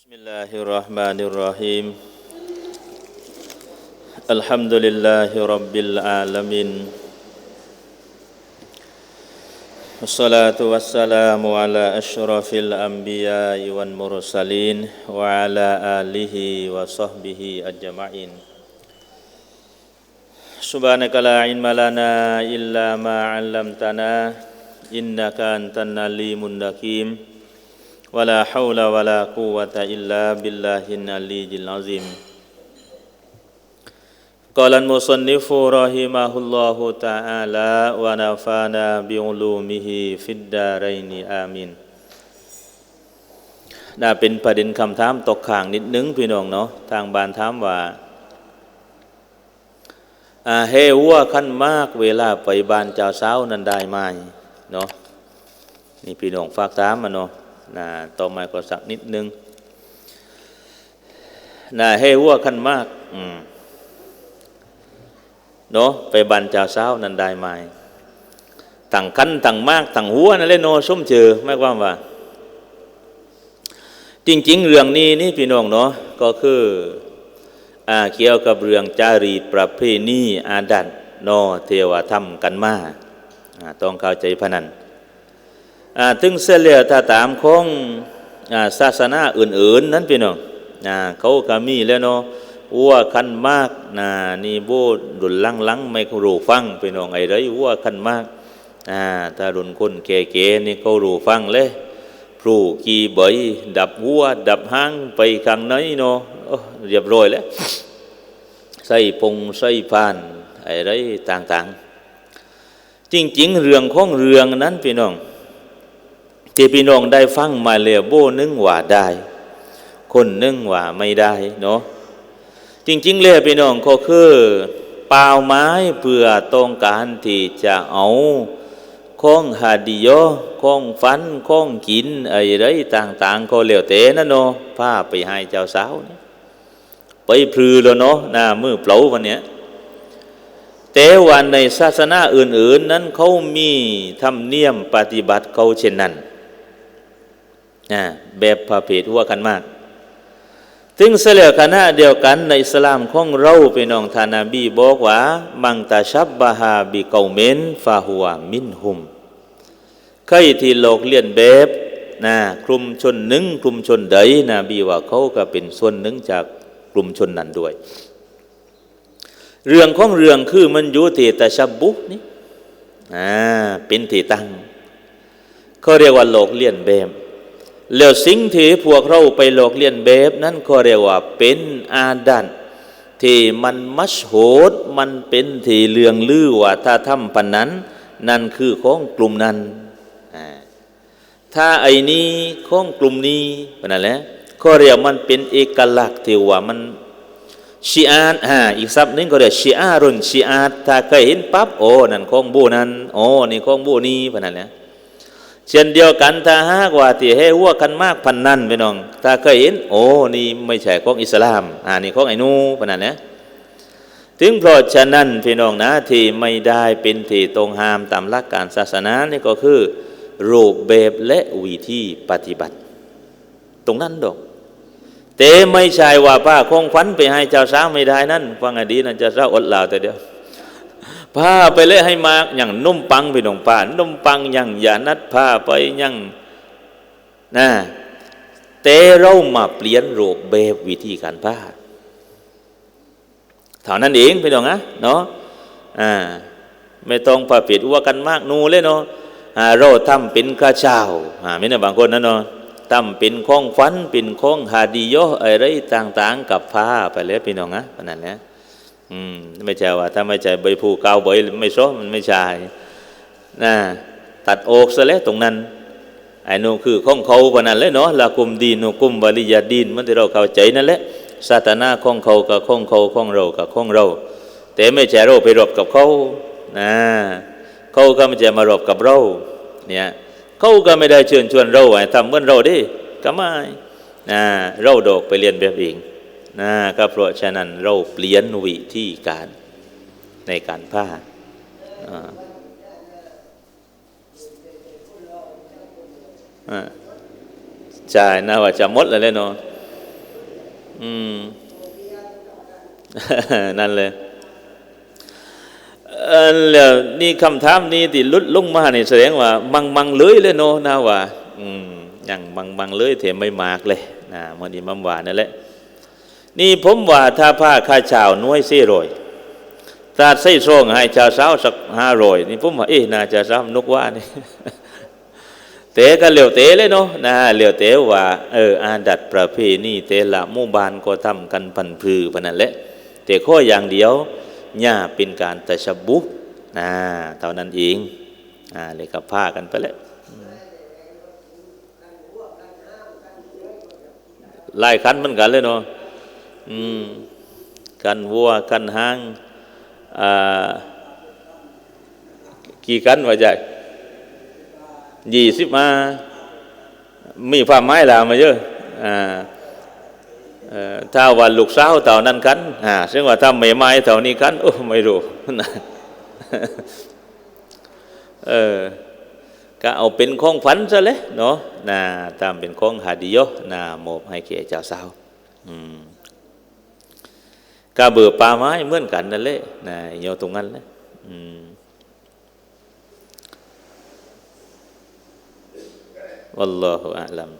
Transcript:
Bismillahirrahmanirrahim. Alhamdulillahirabbil alamin. Wassalatu wassalamu ala asyrafil anbiya'i wan mursalin wa ala alihi wa sahbihi ajma'in. Subhanaka la ilma lana illa ma 'allamtana innaka antal alimul hakim. ولا حول ولا قوة إلا بالله العلي العظيم قال المصنف رحمه الله تعالى ونفعنا بعلومه في الدارين آمين น่าเป็นประเด็นคำถามตกข่างนิดนึงพี่น้องเนาะทางบานถามว่าอ่าเฮวัวขั้นมากเวลาไปบ้านเจ้าสาวนั้นได้ไหมเนาะนี่พี่น้องฝากถามมาเนาะ นะต่อมาก็สักนิดนึงนะให้วัวขั้นมากอืมเนาะไปบันเจ้าสาวนันได้ไหมต่างคันต่างมากต่างหัวนั่นเลยโนส้มเจอไม่ว่าว่า จริง ๆ เรื่องนี้นี่พี่น้องเนาะก็คืออ่าเกี่ยวกับเรื่องจารีตประเพณีอาดันโนเทวธรรมกันมาอ่าต้องเข้าใจพนัน ถึงเสียเลียถ้าตามของศาสนาอื่น ๆ นั้นพี่น้องเขาก็มีแล้วเนาะวัวคันมากนะนี่โบดุลลังลังไม่รู้ฟังพี่น้องไอ้ไรวัวคันมากถ้ารุนคนเก๋ๆนี่เขารู้ฟังเลยพรูกี่ใบดับวัว ดับหางไปข้างไหนเนาะเรียบร้อยแล้วใส่พงใส่พานไอ้ไรต่างๆ จริง ๆ เรื่องของเรื่องนั้นพี่น้อง ที่พี่น้องได้ฟังมาเลยโบนึงว่าได้ คนนึงว่าไม่ได้เนาะจริงๆเลยพี่น้องก็คือเปล่าไม้เพื่อต้องการที่จะเอาข้องหาดิโยข้องฟันข้องกินอะไรต่าง ๆ ก็เหลวเตะนะเนาะผ้าไปให้เจ้าสาวเนี่ยไปพลือแล้วเนาะหน้ามือเปล่าวันเนี้ยแต่วันในศาสนาอื่น ๆ นั้นเขามีธรรมเนียมปฏิบัติเขาเช่นนั้น แบบพระเพทหัวกันมากถึงเสลียคณะเดียวกันในอิสลามของเราเป็นน้องทานาบีบอกว่ามังตาชับบาฮาบิเกาเมนฟาหัวมินหุมใครที่โลกเลียนแบบนะกลุ่มชนหนึ่งกลุ่มชนใดนะบีว่าเขาก็เป็นส่วนหนึ่งจากกลุ่มชนนั้นด้วย เรื่องของเรื่องคือมันอยู่ที่ตาชับบุนี่อ่าเป็นที่ตั้งเขาเรียกว่าโลกเลียนแบบ แล้วสิ่งที่พวกเราไปหลอกเลียนแบบนั้นก็เรียกว่าเป็นอาดันที่มันมัชโหดมันเป็นที่เลืองลือว่าถ้าทำปันนั้น นั่นคือของกลุ่มนั้น ถ้าไอ้นี้ของกลุ่มนี้ปนั่นแหละก็เรียกมันเป็นเอกลักษณ์ที่ว่ามันชีอาร์อ่าอีกซับนึงก็เรียกชีอารุนชีอาร์ถ้าเคยเห็นปั๊บโอ้นั่นของบูนั้นโอ้นี่ของบูนี้ปนั่นแหละ เช่นเดียวกันถ้าหากว่าที่ให้วัวกันมากพันนั่นไปน้อง ถ้าเคยเห็น โอ้นี่ไม่ใช่ของอิสลามอ่านี่ของไอ้นูปนันนะถึงเพราะฉะนั้นพี่น้องนะที่ไม่ได้เป็นที่ตรงห้ามตามหลักการศาสนานี่ก็คือ รูปแบบและวิธีปฏิบัติ ตรงนั้นดอกแต่ไม่ใช่ว่าป้าคงฟันไปให้เจ้าสาวไม่ได้นั่นฟังอดีนั่นจะเศร้าอดลาแต่เดียว พาไปเลยให้มาอย่างนุ่มปังไปหนองป่านุ่มปังอย่างอย่านัดพาไปอย่างนะแต่เรามาเปลี่ยนรูปแบบวิธีการพาเท่านั้นเองไปหนองนะเนาะอ่าไม่ต้องผ่าปิดว่ากันมากนูเลยเนาะเราทำเป็นข้าเจ้าอ่าไม่ใช่บางคนนะเนาะทำเป็นข้องฟันเป็นข้องฮาดีโยอะไรต่าง ๆ กับผ้าไปแล้วพี่น้องนะขนั่นแหละ อืมไม่ใช่ว่า ถ้าไม่ใช่ใบผูเกาใบไม่ซ้อมันไม่ใช่นะตัดโอกซะแล้วตรงนั้นไอ้นู่คือของเขาปนั้นเลยเนาะละกุมดีนกุมบริยาดีนมันที่เราเข้าใจนั่นแหละศาสนาของเขากับของเขาของเรากับของเรา แต่ไม่ใช่เราไปรบกับเขานะเขาก็ไม่ใช่มารบกับเราเนี่ยเขาก็ไม่ได้เชิญชวนเราไอ้ทำเหมือนเราดิก็ไม่นะเราโดกไปเรียนแบบเอง นะก็เพราะฉะนั้นเราเปลี่ยนวิธีการในการผ้าใช่นะว่าจะมดแล้วเนาะอืมนั่นเลยเออแล้วนี่คำถามนี้ที่ลุดลงมาเนี่ยแสดงว่า มังมังเลยเลยเนาะนะว่า อืมอย่างมังมังเลยเถมไม่มากเลยนะมันนี่มัมว่านั่นแหละ นี่ผมว่าถ้าผ้าข้าชาวน้อยเสียรอยตาใส่ซงให้ชาวสาวสักห้ารอยนี่ผมว่าเอ๊ะน่าจะซ้ำนกว่านี่เตะก็เหลียวเตะเลยเนาะนะเหลียวเตะว่าเอออาดัดประเพณีเตะละมู่บานก็ทำกันพันพือพนันแหละแต่ข้ออย่างเดียวย่าเป็นการตะชบุนะเท่านั้นเองอ่าเลยกับผ้ากันไปแล้วไล่คันเหมันกันเลยเนาะ กันวัวกันหางกี่กันวะใจยี่สิบมา มีความหมายลามาเยอะอ่าเอ่อถ้าวันลูกสาวเต่านั้นกันซึ่งว่าถ้าไม่ไม้เต่านี้กันโอ้ไม่รู้นะเออก็เอาเป็นของฝันซะเลยเนาะนะตามเป็นของฮาดิโยนะมอบให้แก่เจ้าสาว อืม กาเบื่อป่าไม้เหมือนกันนั่นแหละนะโยตรงนั้นแหละอัลลอฮุอาลัม